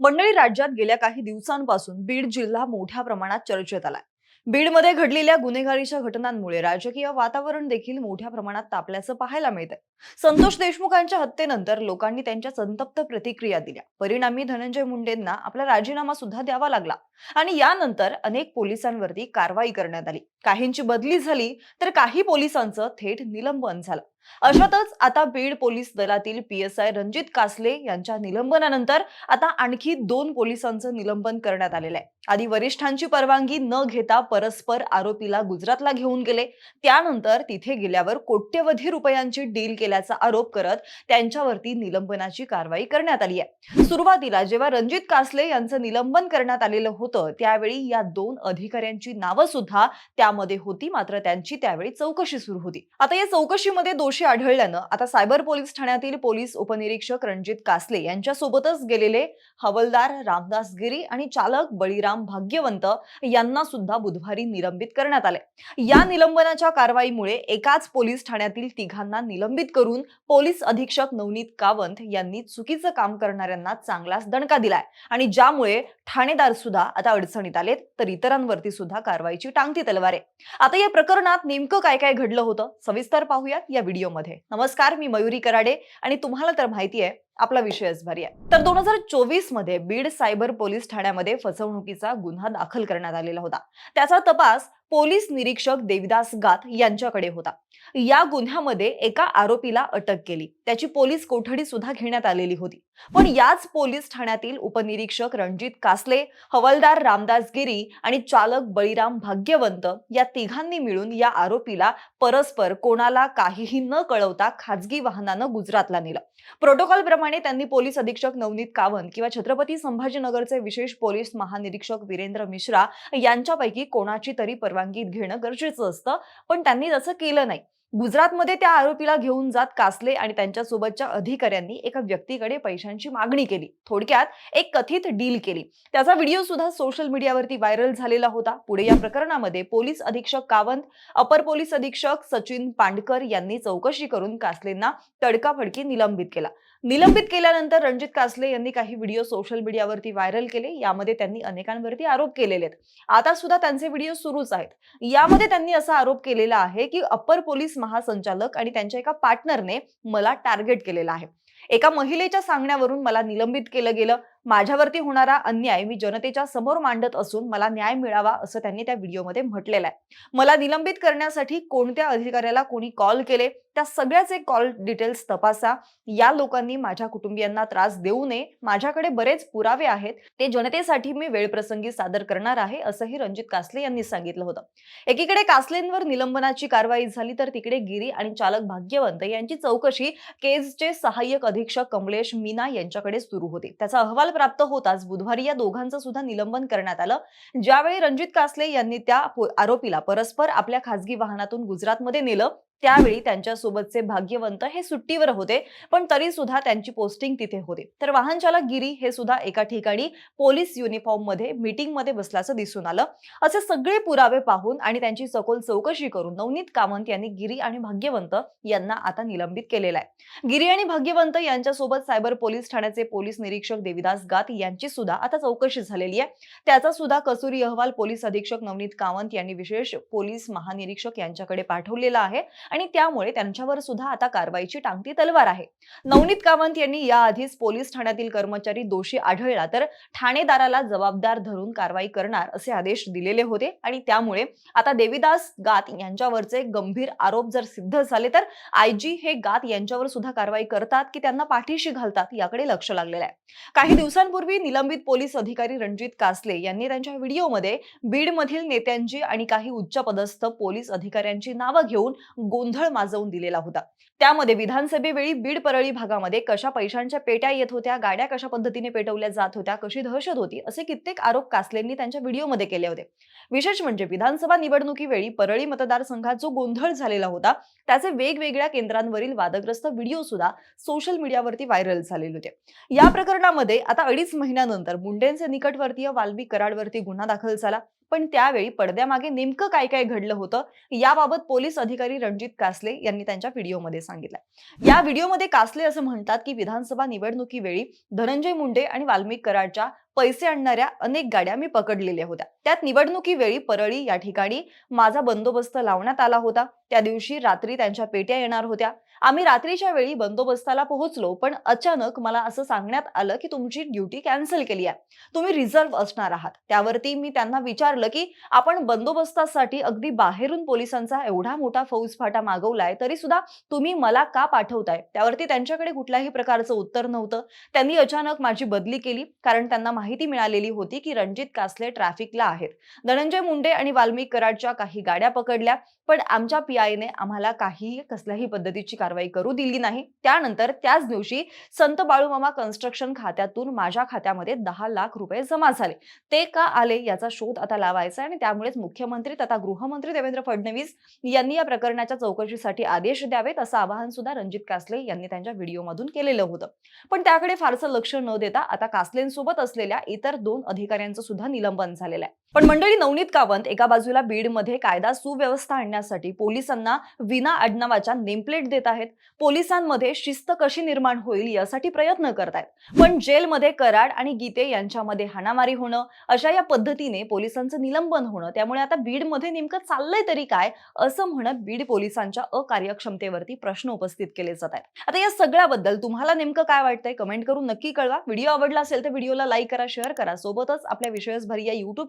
मंडळी राज्यात गेल्या काही दिवसांपासून बीड जिल्हा मोठ्या प्रमाणात चर्चेत आलाय. बीडमध्ये घडलेल्या गुन्हेगारीच्या घटनांमुळे राजकीय वातावरण देखील मोठ्या प्रमाणात तापल्याचं पाहायला मिळतंय. संतोष देशमुखांच्या हत्येनंतर लोकांनी त्यांच्या संतप्त प्रतिक्रिया दिल्या. परिणामी धनंजय मुंडेंना आपला राजीनामा सुद्धा द्यावा लागला. आणि यानंतर अनेक पोलिसांवरती कारवाई करण्यात आली. काहींची बदली झाली तर काही पोलिसांचं थेट निलंबन झालं. अशातच आता बीड पोलीस दलातील P S I Ranjit Kasle यांच्या निलंबनानंतर आता आणखी दोन पोलिसांचं निलंबन करण्यात आलेलं आहे. आधी वरिष्ठांची परवानगी न घेता परस्पर आरोपीला गुजरातला घेऊन गेले. त्यानंतर तिथे गेल्यावर कोट्यवधी रुपयांची डील केल्याचा आरोप करत त्यांच्यावरती निलंबनाची कारवाई करण्यात आली आहे. सुरुवातीला जेव्हा रणजित कासले यांचं निलंबन करण्यात आलेलं होतं त्यावेळी या दोन अधिकाऱ्यांची नावं सुद्धा त्यामध्ये होती मात्र त्यांची त्यावेळी चौकशी सुरू होती. आता या चौकशीमध्ये दोषी आढळल्यानं आता सायबर पोलीस ठाण्यातील पोलीस उपनिरीक्षक रणजित कासले यांच्यासोबतच गेलेले हवलदार रामदास गिरी आणि चालक बळीराम भाग्यवंत यांना सुद्धा बुधवारी निलंबित करण्यात आले. या निलंबनाच्या कारवाईमुळे एकाच पोलीस ठाण्यातील तिघांना निलंबित करून पोलीस अधीक्षक नवनीत कावंत यांनी चुकीचं काम करणाऱ्यांना चांगलाच दणका दिलाय. आणि ज्यामुळे ठाणेदार सुद्धा आता अडचणीत आलेत तर इतरांवरती सुद्धा कारवाईची टांगती तलवार आहे. आता या प्रकरणात नेमकं काय काय घडलं होतं सविस्तर पाहूयात या व्हिडिओमध्ये. नमस्कार मी मयुरी कराडे आणि तुम्हाला तर माहिती आहे आपला विषयच भारी आहे. तर दोन हजार चोवीसमध्ये बीड सायबर पोलीस ठाण्यामध्ये फसवणुकीचा गुन्हा दाखल करण्यात आलेला होता. त्याचा तपास पोलीस निरीक्षक देविदास गात यांच्याकडे होता. या गुन्ह्यामध्ये एका आरोपीला अटक केली. त्याची पोलीस कोठडी सुद्धा घेण्यात आलेली होती. पण याच पोलीस ठाण्यातील उपनिरीक्षक रणजित कासले हवालदार रामदास गिरी आणि चालक बळीराम भाग्यवंत या तिघांनी मिळून या आरोपीला परस्पर कोणाला काहीही न कळवता खाजगी वाहनानं गुजरातला नेलं. प्रोटोकॉल प्रमाणे त्यांनी पोलीस अधीक्षक नवनीत कावंत किंवा छत्रपती संभाजीनगरचे विशेष पोलीस महानिरीक्षक वीरेंद्र मिश्रा यांच्यापैकी कोणाची तरी परवानगी घेणं गरजेचं असतं. पण त्यांनी तसं केलं नाही. गुजरातमध्ये त्या आरोपीला घेऊन जात कासले आणि त्यांच्यासोबतच्या अधिकाऱ्यांनी एका व्यक्तीकडे पैशांची मागणी केली. थोडक्यात एक कथित डील केली. त्याचा व्हिडिओ सुद्धा सोशल मीडियावरती व्हायरल झालेला होता. पुढे या प्रकरणामध्ये पोलीस अधीक्षक कावंत अपर पोलीस अधीक्षक सचिन पांडकर यांनी चौकशी करून कासलेंना तडकाफडकी निलंबित केला. निलंबित केल्यानंतर रणजित कासले यांनी काही व्हिडिओ सोशल मीडियावरती व्हायरल केले. यामध्ये त्यांनी अनेकांवरती आरोप केलेले आहेत. आता सुद्धा त्यांचे व्हिडिओ सुरूच आहेत. यामध्ये त्यांनी असा आरोप केलेला आहे की अप्पर पोलीस महासंचालक आणि त्यांच्या एका पार्टनरने मला टार्गेट केलेला आहे. एका महिलेच्या सांगण्यावरून मला निलंबित केलं गेलं. माझ्यावरती होणारा अन्याय मी जनतेच्या समोर मांडत असून मला न्याय मिळावा असं त्यांनी त्या व्हिडिओमध्ये म्हटलेलं आहे. मला निलंबित करण्यासाठी कोणत्या अधिकाऱ्याला कोणी कॉल केले? त्या सगळ्याचे कॉल डिटेल्स तपासा. या लोकांनी माझ्या कुटुंबियांना त्रास देऊ नये. माझ्याकडे बरेच पुरावे आहेत. ते जनतेसाठी मी वेळप्रसंगी सादर करणार आहे असंही रणजित कासले यांनी सांगितलं होतं. एकीकडे कासलेंवर निलंबनाची कारवाई झाली तर तिकडे गिरी आणि चालक भाग्यवंत यांची चौकशी केजचे सहाय्यक अधीक्षक कमलेश मीना यांच्याकडे सुरू होती. त्याचा अहवाल प्राप्त होताच बुधवारी या दोघांचं सुद्धा निलंबन करण्यात आलं. ज्यावेळी रणजित कासले यांनी त्या आरोपीला परस्पर आपल्या खासगी वाहनातून गुजरातमध्ये नेलं त्यावेळी त्यांच्यासोबतचे भाग्यवंत हे सुट्टीवर होते पण तरी सुद्धा त्यांची पोस्टिंग तिथे होते. तर वाहन चालक गिरी हे सुद्धा एका ठिकाणी पोलीस युनिफॉर्ममध्ये मीटिंगमध्ये बसल्याचं दिसून आलं. असे सगळे पुरावे पाहून आणि त्यांची सखोल चौकशी करून नवनीत कामंत यांनी गिरी आणि भाग्यवंत यांना आता निलंबित केलेला आहे. गिरी आणि भाग्यवंत यांच्यासोबत सायबर पोलीस ठाण्याचे पोलीस निरीक्षक देविदास गात यांची सुद्धा आता चौकशी झालेली आहे. त्याचा सुद्धा कसुरी अहवाल पोलीस अधीक्षक नवनीत कामंत यांनी विशेष पोलीस महानिरीक्षक यांच्याकडे पाठवलेला आहे. आणि त्यामुळे त्यांच्यावर सुद्धा आता कारवाईची टांगती तलवार आहे. नवनीत कामंत यांनी याआधीच पोलीस ठाण्यातील कर्मचारी दोषी आढळला तर ठाणेदाराला जबाबदार धरून कारवाई करणार असे आदेश दिलेले होते आणि त्यामुळे आता देवीदास गात यांच्यावरचे गंभीर आरोप जर सिद्ध झाले तर आयजी हे गात यांच्यावर सुद्धा कारवाई करतात की त्यांना पाठीशी घालतात याकडे लक्ष लागलेलं आहे. काही दिवसांपूर्वी निलंबित पोलीस अधिकारी रणजित कासले यांनी त्यांच्या व्हिडिओमध्ये बीडमधील नेत्यांची आणि काही उच्चपदस्थ पोलीस अधिकाऱ्यांची नावं घेऊन गोंधळ माजवून दिलेला होता. त्यामध्ये विधानसभेवेळी बीड परळी भागामध्ये कशा पैशांच्या पेट्या येत होत्या गाड्या कशा पद्धतीने पेटवल्या जात होत्या कशी दहशत होती असे कित्येक आरोप कासलेंनी त्यांच्या व्हिडिओमध्ये केले होते. विशेष म्हणजे विधानसभा निवडणुकीवेळी परळी मतदारसंघात जो गोंधळ झालेला होता त्याचे वेगवेगळ्या केंद्रांवरील वादग्रस्त व्हिडिओ सुद्धा सोशल मीडियावरती व्हायरल झालेले होते. या प्रकरणामध्ये आता अडीच महिन्यानंतर मुंडेंचे निकटवर्तीय वाल्मी कराडवरती गुन्हा दाखल झाला. पण त्यावेळी पडद्यामागे नेमकं काय काय घडलं होतं याबाबत पोलीस अधिकारी रणजित कासले यांनी त्यांच्या व्हिडिओमध्ये सांगितलं. या व्हिडिओमध्ये कासले असं म्हणतात की विधानसभा निवडणुकीवेळी धनंजय मुंडे आणि वाल्मिक कराडच्या पैसे आणणाऱ्या अनेक गाड्या मी पकडलेल्या होत्या. त्यात निवडणुकीवेळी परळी या ठिकाणी माझा बंदोबस्त लावण्यात आला होता. त्या दिवशी रात्री त्यांच्या पेट्या येणार होत्या. आम्ही रात्रीच्या वेळी बंदोबस्ताला पोहोचलो पण अचानक मला असं सांगण्यात आलं की तुमची ड्युटी कॅन्सल केली आहे. तुम्ही रिझर्व्ह असणार आहात. त्यावरती मी त्यांना विचारलं की आपण बंदोबस्तासाठी अगदी बाहेरून पोलिसांचा एवढा मोठा फौजफाटा मागवलाय तरी सुद्धा तुम्ही मला का पाठवताय? त्यावरती त्यांच्याकडे कुठल्याही प्रकारचं उत्तर नव्हतं. त्यांनी अचानक माझी बदली केली कारण त्यांना माहिती मिळालेली होती की रणजित कासले ट्रॅफिकला आहेत. धनंजय मुंडे आणि वाल्मिक कराडच्या काही गाड्या पकडल्या पण आमच्या पीआयने आम्हाला काही कसल्याही पद्धतीची कारवाई करू दिली नाही. त्यानंतर त्याच दिवशी संत बाळूमामा कन्स्ट्रक्शन खात्यातून माझ्या खात्यामध्ये दहा लाख रुपये जमा झाले. ते का आले याचा शोध आता लावायचा आणि त्यामुळेच मुख्यमंत्री तथा गृहमंत्री देवेंद्र फडणवीस यांनी या प्रकरणाच्या चौकशीसाठी आदेश द्यावेत असं आवाहन सुद्धा रणजित कासले यांनी त्यांच्या व्हिडिओमधून केलेलं होतं. पण त्याकडे फारसं लक्ष न देता आता कासलेंसोबत असलेल्या इतर दोन अधिकाऱ्यांचं सुद्धा निलंबन झालेलं आहे. पण मंडळी नवनीत कावंत एका बाजूला बीडमध्ये कायदा सुव्यवस्था आणण्यासाठी पोलिसांना विना आडनावाच्या नेमप्लेट देत आहेत. पोलिसांमध्ये शिस्त कशी निर्माण होईल यासाठी प्रयत्न करतायत. पण जेलमध्ये कराड आणि गीते यांच्यामध्ये हाणामारी होणं अशा या पद्धतीने पोलिसांचं निलंबन होणं त्यामुळे आता बीडमध्ये नेमकं चाललंय तरी काय असं म्हणत बीड पोलिसांच्या अकार्यक्षमतेवरती प्रश्न उपस्थित केले जात आहेत. आता या सगळ्याबद्दल तुम्हाला नेमकं काय वाटतंय कमेंट करून नक्की कळवा. व्हिडिओ आवडला असेल तर व्हिडिओला लाईक करा शेअर करा. सोबतच आपल्या विषयसभरी या युट्यूब